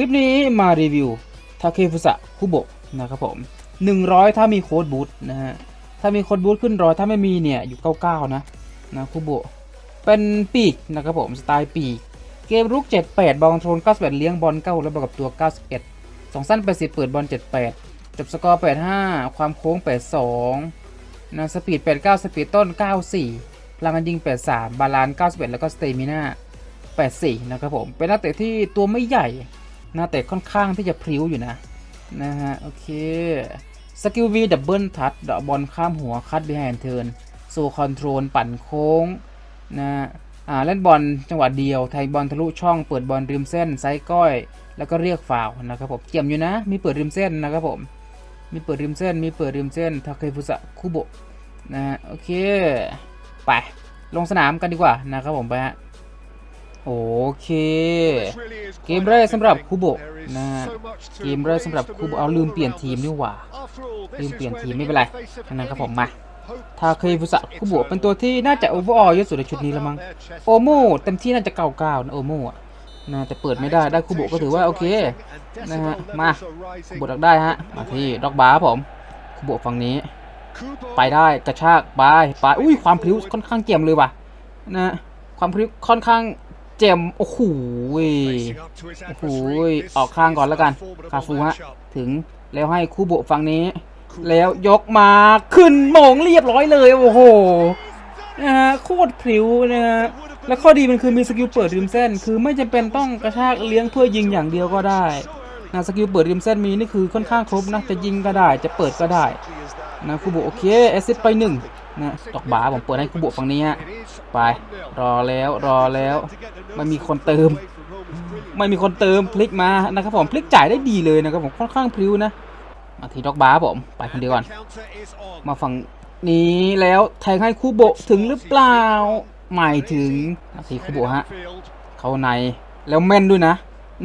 ลิปนี้มารีวิวทาเคฟุสะคุโบะนะครับผม 100 ถ้ามีโค้ดบูทนะฮะ ถ้ามีโค้ดบูทขึ้นร้อยถ้าไม่มีเนี่ย อยู่ 99 นะนะคุโบะเป็นปีกนะครับผม สไตล์ปีก เกมรุก 78 บอลโทน91 เลี้ยงบอล9แล้วบวกกับตัว 91 2 สั้น 80 เปิดบอล 78 จบสกอร์ 85 ความโค้ง 82นะสปีด 89 สปีดต้น 94พลังงานยิง 83 บาลานซ์91 แล้วก็สเตมิน่า84 นะครับผม เป็นนักเตะที่ตัวไม่ใหญ่ นะแต่ค่อนข้างที่จะพริ้วอยู่นะ นะฮะ โอเคสกิล V ดับเบิลทัชเดาะบอลข้ามหัวคัด behind turn โซคอนโทรลปั่นโค้งนะอ่าเล่นบอลจังหวะเดียว ไทยบอลทะลุช่องเปิดบอลริมเส้นไซส์ก้อย แล้วก็เรียกฟาวนะครับผมเกี่ยมอยู่นะ มีเปิดริมเส้นนะครับผมมีเปิดริมเส้น มีเปิดริมเส้นทาเคฟุสะคุโบะนะฮะโอเค ไป ลงสนามกันดีกว่านะครับผมไปฮะ โอเค เกมแรกสำหรับคูโบะนะฮะเกมแรกสำหรับคูโบะเอาลืมเปลี่ยนทีมนี่หว่า ลืมเปลี่ยนทีมไม่เป็นไรนะครับผมมาทาเคฟุสะคุโบะเป็นตัวที่น่าจะโอเวอร์ออลเยอะสุดในชุดนี้แล้วมั้งโอโมเต็มที่น่าจะเก้าเก้านะโอโมอะนะแต่เปิดไม่ได้ได้คุโบะก็ถือว่าโอเคนะฮะมาคุโบะดักได้ฮะมาที่ด็อกบาร์ครับผมคุโบะฝั่งนี้ ไปได้กระชากไปไปอุ้ยความพลิ้วค่อนข้างเจียมเลยว่ะนะความพลิ้วค่อนข้าง เจมโอ้โหโอ้โหออกข้างก่อนแล้วกัน คาฟูฮะ ถึงแล้วให้คูโบะฝั่งนี้ แล้วยกมาขึ้นโมงเรียบร้อยเลย โอ้โหนะฮะโคตรพลิ้วนะฮะแล้วข้อดีมันคือมีสกิลเปิดริมเส้น คือไม่จำเป็นต้องกระชากเลี้ยงเพื่อยิงอย่างเดียวก็ได้นะสกิลเปิดริมเส้นมีนี่คือค่อนข้างครบนะจะยิงก็ได้จะเปิดก็ได้นะคูโบโอเคแอสซิสไปหนึ่ง นะดอกบาผมเปิดให้คูโบะฝั่งนี้ฮะไปรอแล้วรอแล้วไม่มีคนเติม ไม่มีคนเติมพลิกมานะครับผมพลิกจ่ายได้ดีเลยนะครับผมค่อนข้างพลิ้วนะมาทีดอกบาผมไปคนเดียวก่อนมาฝั่งนี้แล้วแทงให้คู่โบถึงหรือเปล่าไม่ถึงมาทีคู่โบฮะเข้าในแล้วแม่นด้วยนะ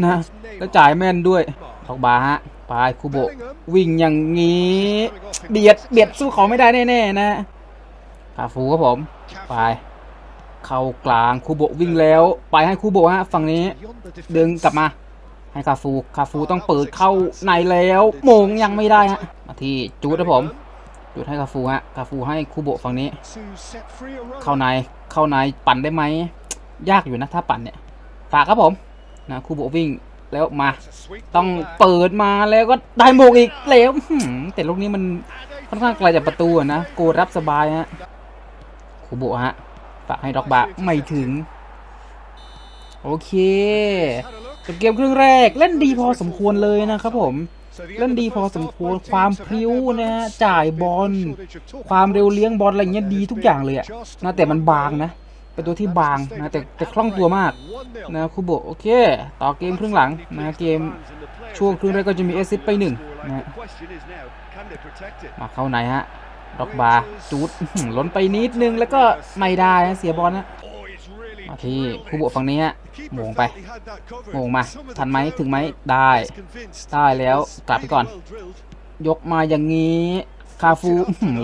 นะแล้วจ่ายแม่นด้วยดอกบาฮะไปคู่โบวิ่งอย่างนี้เบียดเบียดสู้เขาไม่ได้แน่ๆนะ คาฟูครับผม ไป เข้ากลางคูโบะวิ่งแล้ว ไปให้คูโบะฮะฝั่งนี้ ดึงกลับมา ให้คาฟู คาฟูต้องเปิดเข้าในแล้วโมงยังไม่ได้ฮะ มาที่จูดครับผม จูดให้คาฟูฮะ คาฟูให้คูโบะฝั่งนี้ เข้าใน เข้าในปั่นได้ไหม ยากอยู่นะถ้าปั่นเนี่ย ฝากครับผม นะคูโบะวิ่งแล้วมา ต้องเปิดมาแล้วก็ได้โมงอีกแล้วอื้อหือแต่ลูกนี้มันค่อนข้างไกลจากประตูอะนะ โกรับสบายฮะ คูโบะฮะฝากให้ด็อกบะไม่ถึง โอเคจบเกมครึ่งแรกเล่นดีพอสมควรเลยนะครับผมเล่นดีพอสมควรความพริ้วนะฮะจ่ายบอลความเร็วเลี้ยงบอลอะไรเงี้ยดีทุกอย่างเลยอะนะแต่มันบางนะ เป็นตัวที่บางนะแต่แต่คล่องตัวมากนะคูโบโอเค ต่อเกมครึ่งหลังนะเกมช่วงครึ่งแรกก็จะมีเอซิสไปหนึ่งนะมาเข้าในฮะ ดอกบาร์จูดล้นไปนิดนึงแล้วก็ไม่ได้นะเสียบอลนะมาที่คูโบะฝั่งนี้ฮะโมงไปมงมาทันไหมถึงไหมได้ ได้แล้วกลับไปก่อน ยกมาอย่างนี้คาฟู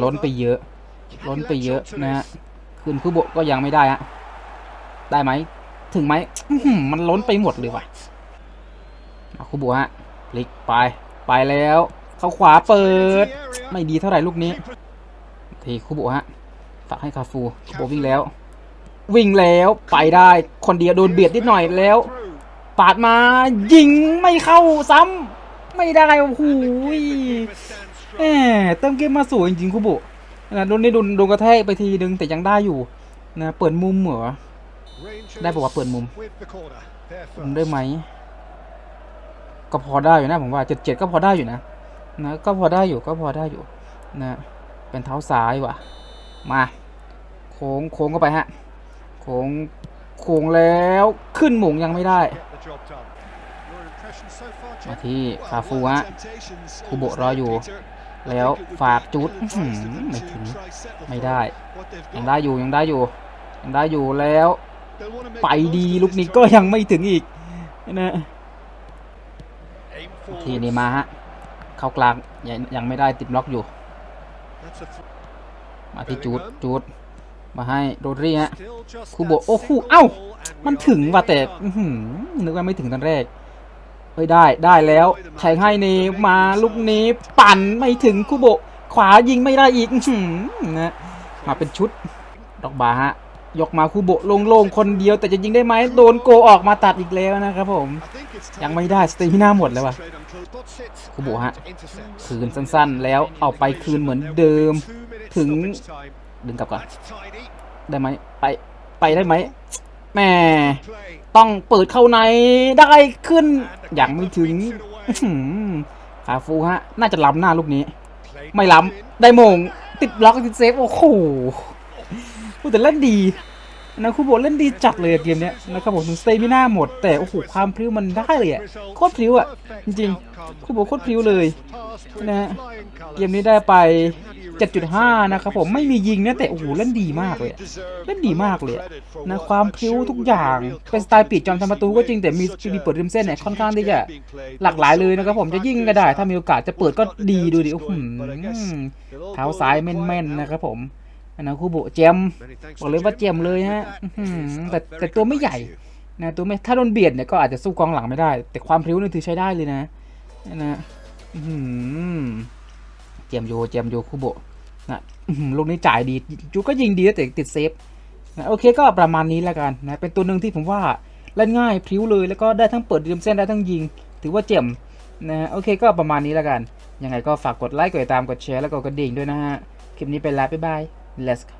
ล้นไปเยอะ ล้นไปเยอะนะฮะคืนคูโบะก็ยังไม่ได้ฮะได้ไหมถึงไหมมันล้นไปหมดเลยว่ะเอาคูโบะฮะพลิกไปไปแล้ว เข้าขวาเปิด ไม่ดีเท่าไหร่ลูกนี้ คูโบะฮะฝากให้คาฟูคูโบะวิ่งแล้ว วิ่งแล้วไปได้คนเดียวโดนเบียดนิดหน่อยแล้ว ปาดมายิงไม่เข้าซ้ำไม่ได้โอ้โหยแหมเติมเกมมาสวยจริงๆคูโบะนะโดนได้โดนโดนกระแทกไปทีนึงแต่ยังได้อยู่นะเปิดมุมเหรอได้บอกว่าเปิดมุมมุมได้ไหมก็พอได้อยู่นะผมว่าเจ็ดเจ็ดก็พอได้อยู่นะนะก็พอได้อยู่ก็พอได้อยู่นะ เป็นเท้าซ้ายว่ะ มา โค้งโค้งเข้าไปฮะ โค้งโค้งแล้วขึ้นหมุงยังไม่ได้ มาที่คาฟูฮะคูโบรออยู่ แล้วฝากจุดไม่ถึงไม่ได้ ยังได้อยู่ยังได้อยู่ ยังได้อยู่แล้ว ไปดีลูกนี้ก็ยังไม่ถึงอีกนะทีนี้มาฮะ เข้ากลางยังยังไม่ได้ติดล็อกอยู่ มาที่จูดจูดมาให้โรดรี่ฮะคูโบะโอ้โหเอ้า มันถึงว่ะแต่อื้อหือนึกว่าไม่ถึงตอนแรกเฮ้ยได้ได้แล้วแทงให้เนมาลูกนี้ปั่นไม่ถึงคูโบะขวายิงไม่ได้อีกอื้อหือนะมาเป็นชุดดอกบาฮะ ยกมาคูโบโล่งๆคนเดียวแต่จะยิงได้ไหมโดนโกออกมาตัดอีกแล้วนะครับผม ยังไม่ได้สเตมิน่าหมดแล้ววะคูโบฮะ คืนสั้นๆ แล้วเอาไปคืนเหมือนเดิม ถึงดึงกลับก่อน ได้ไหมไปไปได้ไหมแหม่ต้องเปิดเข้าในได้ขึ้น อย่างไม่ถึงคาฟูฮะ น่าจะล้ำหน้าลูกนี้ ไม่ล้ำได้มงติดบล็อกติดเซฟ โอ้โห พูดแต่เล่นดีนะคูโบเล่นดีจัดเลยเกมเนี้ยนะครับผมถึงสเตมิน่าหมด แต่โอ้โหความพริ้วมันได้เลยอะโคตรพริ้วอะจริงๆคูโบโคตรพริ้วเลยนะฮะเกมนี้ได้ไป 7.5 นะครับผมไม่มียิงนะแต่โอ้โหเล่นดีมากเลยเล่นดีมากเลยอะนะความพริ้วทุกอย่างเป็นสไตล์ปีดจอมทำประตูก็จริงแต่มีมีเปิดริมเส้นเนี่ยค่อนข้างที่จะหลากหลายเลยนะครับผมจะยิงก็ได้ ถ้ามีโอกาสจะเปิดก็ดีดูดิโอ้โหเท้าซ้ายแม่นๆนะครับผม นะคูโบะเจมบอกเลยว่าเจมเลยฮะอื้อหือแต่แต่ตัวไม่ใหญ่นะตัวไม่ถ้าโดนเบียดเนี่ยก็อาจจะสู้กองหลังไม่ได้ แต่ความพริ้วนี่ถือใช้ได้เลยนะนะอื้อหือเจมโยเจมโยคูโบะนะอื้อหือลูกนี้จ่ายดีจูก็ยิงดีนะแต่ติดเซฟนะโอเคก็ประมาณนี้แล้วกันนะเป็นตัวหนึ่งที่ผมว่าเล่นง่ายพริ้วเลยแล้วก็ได้ทั้งเปิดริมเส้นได้ทั้งยิง ถือว่าเจ๋มนะโอเคก็ประมาณนี้แล้วกัน ยังไงก็ฝากกดไลค์กดติดตามกดแชร์แล้วก็กดกระดิ่งด้วยนะฮะ คลิปนี้ไปแล้วบ๊ายบาย let's go